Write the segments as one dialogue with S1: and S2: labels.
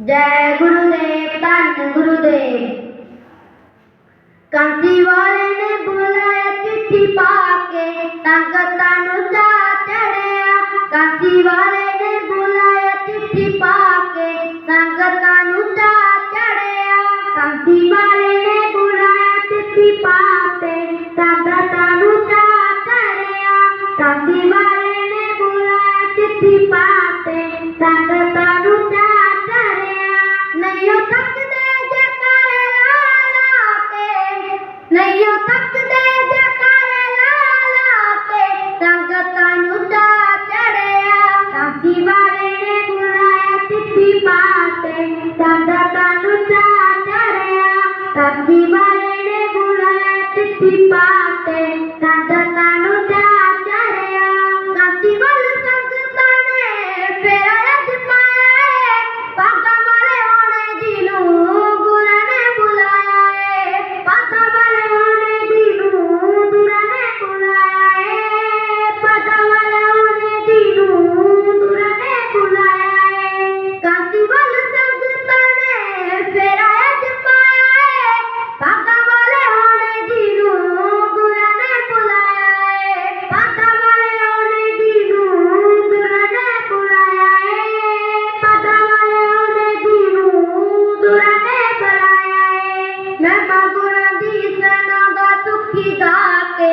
S1: जय गुरुदेव, तन गुरुदेव। कंसी वाले ने बुलाया चिट्ठी पाके, तंग तनु जा चढ़या। कंसी वाले ने बुलाया चिट्ठी पाके, तंग तनु जा चढ़या।
S2: कंसी वाले ने बुलाया चिट्ठी पाके, तंग तनु जा चढ़या। कंसी वाले ने बुलाया चिट्ठी पाके Happy birthday, Bullet, Tippy Patte,
S1: তাকে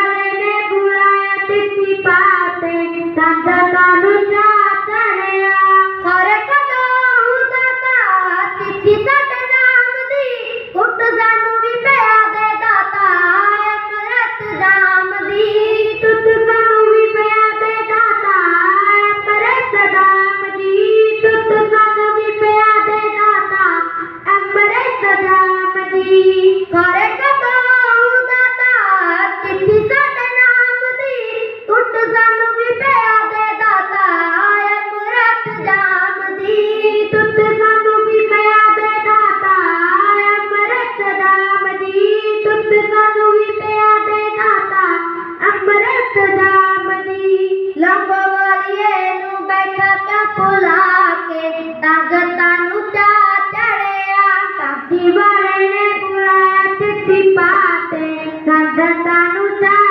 S1: એનું બેઠા ત્યાં પુલા કે તાગતાનું ચા ચડ્યા
S2: કાફી વાળને પુલા તિથિ પાતે તાગતાનું ચા